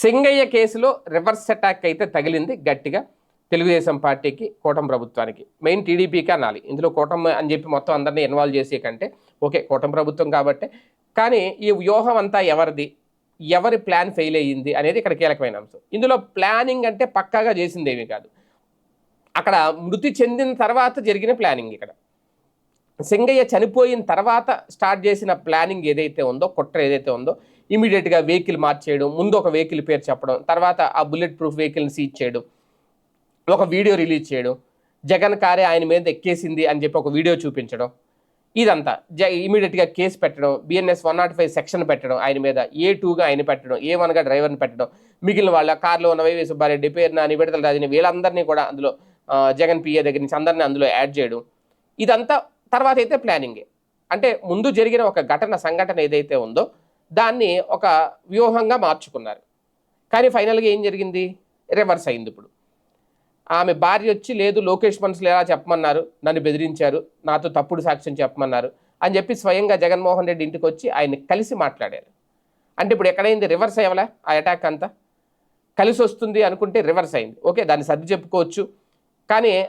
సింగయ్య కేసులో reverse attack అయితే తగిలింది గట్టిగా తెలుగుదేశం పార్టీకి కూటమి ప్రభుత్వానికి. మెయిన్ టీడీపీకి అనాలి. ఇందులో కూటమి అని చెప్పి మొత్తం అందరినీ ఇన్వాల్వ్ చేసే కంటే ఓకే కూటమి ప్రభుత్వం కాబట్టి. కానీ ఈ వ్యూహం అంతా ఎవరిది? ఎవరి ప్లాన్ ఫెయిల్ అయ్యింది అనేది ఇక్కడ కీలకమైన అంశం. ఇందులో ప్లానింగ్ అంటే పక్కాగా చేసింది ఏమీ కాదు. అక్కడ మృతి చెందిన తర్వాత జరిగిన ప్లానింగ్ ఇక్కడ. సింగయ్య చనిపోయిన తర్వాత స్టార్ట్ చేసిన ప్లానింగ్ ఏదైతే ఉందో కుట్ర ఏదైతే ఉందో ఇమీడియట్గా వెహికల్ మార్చేయడం ముందు ఒక వెహికల్ పేరు చెప్పడం తర్వాత ఆ బుల్లెట్ ప్రూఫ్ వెహికల్ని సీజ్ చేయడం ఒక వీడియో రిలీజ్ చేయడం జగన్ కారే ఆయన మీద ఎక్కేసింది అని చెప్పి ఒక వీడియో చూపించడం ఇదంతా. జ ఇమీడియట్గా కేసు పెట్టడం BNS one not five section పెట్టడం ఆయన మీద ఏ టూగా ఆయన పెట్టడం ఏ వన్గా డ్రైవర్ని పెట్టడం మిగిలిన వాళ్ళ కార్లో ఉన్న వైవి సుబ్బారెడ్డి పేరు నాని విడతల రాజుని వీళ్ళందరినీ కూడా అందులో జగన్ పిఏ దగ్గర నుంచి అందరినీ అందులో యాడ్ చేయడం. ఇదంతా తర్వాత అయితే ప్లానింగే అంటే ముందు జరిగిన ఒక ఘటన సంఘటన ఏదైతే ఉందో దాన్ని ఒక వ్యూహంగా మార్చుకున్నారు. కానీ ఫైనల్గా ఏం జరిగింది? రివర్స్ అయింది ఇప్పుడు. ఆమె భార్య వచ్చి లేదు లోకేష్ మనుషులు ఎలా చెప్పమన్నారు? నన్ను బెదిరించారు. నాతో తప్పుడు సాక్ష్యం చెప్పమన్నారు. అని చెప్పి స్వయంగా జగన్మోహన్ రెడ్డి ఇంటికి వచ్చి ఆయన్ని కలిసి మాట్లాడారు. అంటే ఇప్పుడు ఎక్కడైంది? రివర్స్ అయ్యవలా ఆ అటాక్ అంతా? కలిసి వస్తుంది అనుకుంటే రివర్స్ అయింది. ఓకే దాన్ని సర్ది చెప్పుకోవచ్చు. కానీ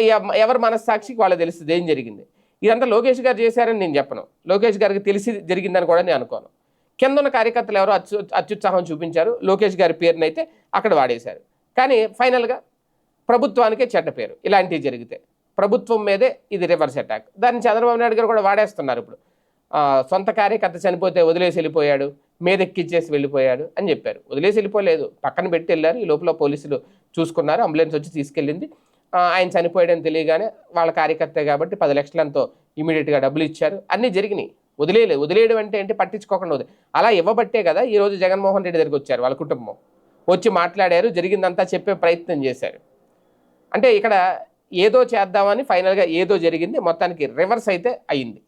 ఎవ- ఎవరి మనస్సాక్షికి వాళ్ళు తెలుస్తుంది ఏం జరిగింది? ఇదంతా లోకేష్ గారు చేశారని నేను చెప్పను. లోకేష్ గారికి తెలిసి జరిగిందని కూడా నేను అనుకోను. కింద ఉన్న కార్యకర్తలు ఎవరో అత్యు అత్యుత్సాహం చూపించారు. లోకేష్ గారి పేరునైతే అక్కడ వాడేశారు. కానీ ఫైనల్గా ప్రభుత్వానికే చెడ్డ పేరు. ఇలాంటివి జరిగితే ప్రభుత్వం మీదే ఇది రివర్స్ అటాక్. దాన్ని చంద్రబాబు నాయుడు గారు కూడా వాడేస్తున్నారు ఇప్పుడు. సొంత కార్యకర్త చనిపోతే వదిలేసి వెళ్ళిపోయాడు మీదెక్కిచ్చేసి వెళ్ళిపోయాడు అని చెప్పారు. వదిలేసి వెళ్ళిపోలేదు. పక్కన పెట్టి వెళ్ళారు. ఈ లోపల పోలీసులు చూసుకున్నారు. అంబులెన్స్ వచ్చి తీసుకెళ్ళింది. ఆయన చనిపోయాడని తెలియగానే వాళ్ళ కార్యకర్తే కాబట్టి పది లక్షలంతో ఇమీడియట్గా డబ్బులు ఇచ్చారు. అన్నీ జరిగినాయి. వదిలేయలేదు వదిలేయడం అంటే ఏంటి? పట్టించుకోకుండా వదిలే. అలా ఇవ్వబట్టే కదా ఈరోజు జగన్మోహన్ రెడ్డి దగ్గరికి వచ్చారు వాళ్ళ కుటుంబం. వచ్చి మాట్లాడారు జరిగిందంతా చెప్పే ప్రయత్నం చేశారు. అంటే ఇక్కడ ఏదో చేద్దామని ఫైనల్గా ఏదో జరిగింది మొత్తానికి రివర్స్ అయితే అయింది.